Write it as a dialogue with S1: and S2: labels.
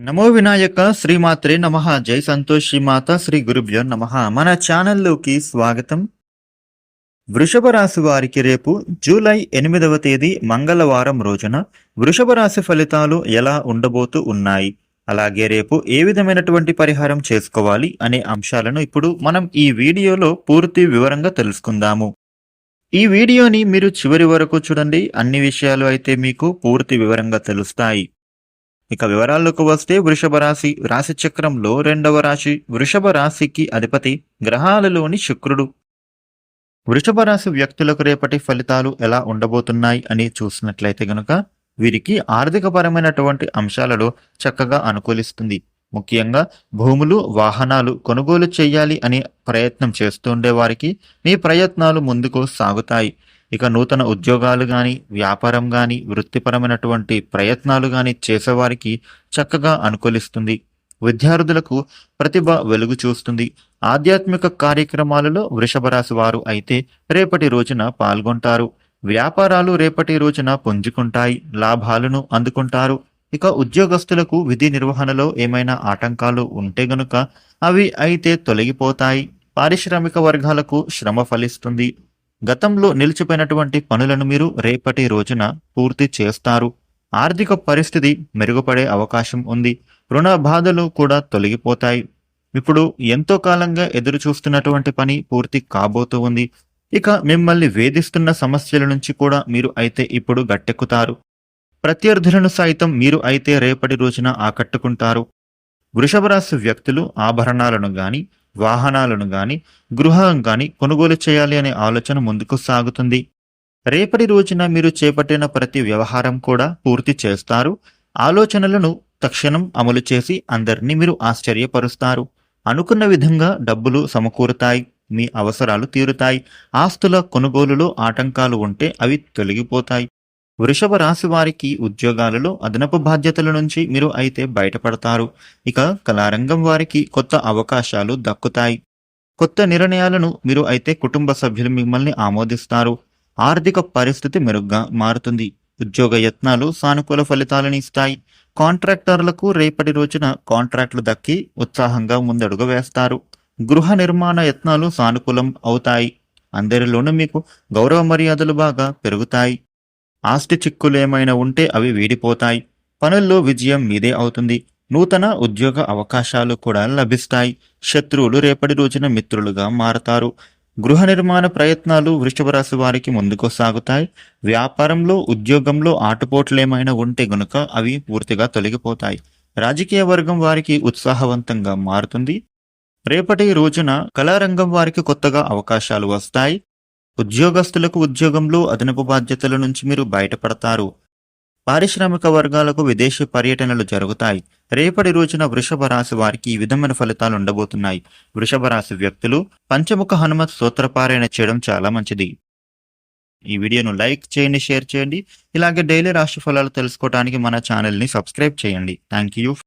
S1: నమో వినాయక శ్రీమాత్రే నమ. జై సంతోష్ శ్రీమాత శ్రీ గురుభ్యో నమ. మన ఛానల్లోకి స్వాగతం. వృషభ రాశి వారికి రేపు జూలై ఎనిమిదవ తేదీ మంగళవారం రోజున వృషభ రాశి ఫలితాలు ఎలా ఉండబోతూ ఉన్నాయి? అలాగే రేపు ఏ విధమైనటువంటి పరిహారం చేసుకోవాలి అనే అంశాలను ఇప్పుడు మనం ఈ వీడియోలో పూర్తి వివరంగా తెలుసుకుందాము. ఈ వీడియోని మీరు చివరి వరకు చూడండి. అన్ని విషయాలు అయితే మీకు పూర్తి వివరంగా తెలుస్తాయి. ఇక వివరాల్లోకి వస్తే వృషభ రాశి రాశి చక్రంలో రెండవ రాశి వృషభ రాశికి అధిపతి గ్రహాలలోని శుక్రుడు. వృషభ రాశి వ్యక్తులకు రేపటి ఫలితాలు ఎలా ఉండబోతున్నాయి అని చూసినట్లయితే గనుక వీరికి ఆర్థికపరమైనటువంటి అంశాలలో చక్కగా అనుకూలిస్తుంది. ముఖ్యంగా భూములు వాహనాలు కొనుగోలు చేయాలి అనే ప్రయత్నం చేస్తుండే వారికి మీ ప్రయత్నాలు ముందుకు సాగుతాయి. ఇక నూతన ఉద్యోగాలు కానీ వ్యాపారం కానీ వృత్తిపరమైనటువంటి ప్రయత్నాలు కానీ చేసేవారికి చక్కగా అనుకూలిస్తుంది. విద్యార్థులకు ప్రతిభ వెలుగు చూస్తుంది. ఆధ్యాత్మిక కార్యక్రమాలలో వృషభ రాశి వారు అయితే రేపటి రోజున పాల్గొంటారు. వ్యాపారాలు రేపటి రోజున పుంజుకుంటాయి లాభాలను అందుకుంటారు. ఇక ఉద్యోగస్తులకు విధి నిర్వహణలో ఏమైనా ఆటంకాలు ఉంటే గనుక అవి అయితే తొలగిపోతాయి. పారిశ్రామిక వర్గాలకు శ్రమ ఫలిస్తుంది. గతంలో నిలిచిపోయినటువంటి పనులను మీరు రేపటి రోజున పూర్తి చేస్తారు. ఆర్థిక పరిస్థితి మెరుగుపడే అవకాశం ఉంది. రుణ బాధలు కూడా తొలగిపోతాయి. ఇప్పుడు ఎంతో కాలంగా ఎదురు చూస్తున్నటువంటి పని పూర్తి కాబోతూ ఉంది. ఇక మిమ్మల్ని వేధిస్తున్న సమస్యల నుంచి కూడా మీరు అయితే ఇప్పుడు గట్టెక్కుతారు. ప్రత్యర్థులను సైతం మీరు అయితే రేపటి రోజున ఆకట్టుకుంటారు. వృషభరాశి వ్యక్తులు ఆభరణాలను గాని వాహనాలను గాని గృహం గాని కొనుగోలు చేయాలి అనే ఆలోచన ముందుకు సాగుతుంది. రేపటి రోజున మీరు చేపట్టిన ప్రతి వ్యవహారం కూడా పూర్తి చేస్తారు. ఆలోచనలను తక్షణం అమలు చేసి అందరినీ మీరు ఆశ్చర్యపరుస్తారు. అనుకున్న విధంగా డబ్బులు సమకూరుతాయి మీ అవసరాలు తీరుతాయి. ఆస్తుల కొనుగోలులో ఆటంకాలు ఉంటే అవి తొలగిపోతాయి. వృషభ రాశి వారికి ఉద్యోగాలలో అదనపు బాధ్యతల నుంచి మీరు అయితే బయటపడతారు. ఇక కళారంగం వారికి కొత్త అవకాశాలు దక్కుతాయి. కొత్త నిర్ణయాలను మీరు అయితే కుటుంబ సభ్యులు మిమ్మల్ని ఆమోదిస్తారు. ఆర్థిక పరిస్థితి మెరుగ్గా మారుతుంది. ఉద్యోగ యత్నాలు సానుకూల ఫలితాలను ఇస్తాయి. కాంట్రాక్టర్లకు రేపటి రోజున కాంట్రాక్టులు దక్కి ఉత్సాహంగా ముందడుగు వేస్తారు. గృహ నిర్మాణ యత్నాలు సానుకూలం అవుతాయి. అందరిలోనూ మీకు గౌరవ మర్యాదలు బాగా పెరుగుతాయి. ఆస్తి చిక్కులు ఏమైనా ఉంటే అవి వీడిపోతాయి. పనుల్లో విజయం మీదే అవుతుంది. నూతన ఉద్యోగ అవకాశాలు కూడా లభిస్తాయి. శత్రువులు రేపటి రోజున మిత్రులుగా మారతారు. గృహ నిర్మాణ ప్రయత్నాలు వృషభ రాశి వారికి ముందుకు సాగుతాయి. వ్యాపారంలో ఉద్యోగంలో ఆటుపోట్లేమైనా ఉంటే గనుక అవి పూర్తిగా తొలగిపోతాయి. రాజకీయ వర్గం వారికి ఉత్సాహవంతంగా మారుతుంది. రేపటి రోజున కళారంగం వారికి కొత్తగా అవకాశాలు వస్తాయి. ఉద్యోగస్తులకు ఉద్యోగంలో అదనపు బాధ్యతల నుంచి మీరు బయటపడతారు. పారిశ్రామిక వర్గాలకు విదేశీ పర్యటనలు జరుగుతాయి. రేపటి రోజున వృషభ రాశి వారికి ఈ విధమైన ఫలితాలు ఉండబోతున్నాయి. వృషభ రాశి వ్యక్తులు పంచముఖ హనుమత్ సూత్రపారాయణ చేయడం చాలా మంచిది. ఈ వీడియోను లైక్ చేయండి షేర్ చేయండి. ఇలాగే డైలీ రాశి ఫలాలు తెలుసుకోవడానికి మన ఛానల్ని సబ్స్క్రైబ్ చేయండి. Thank you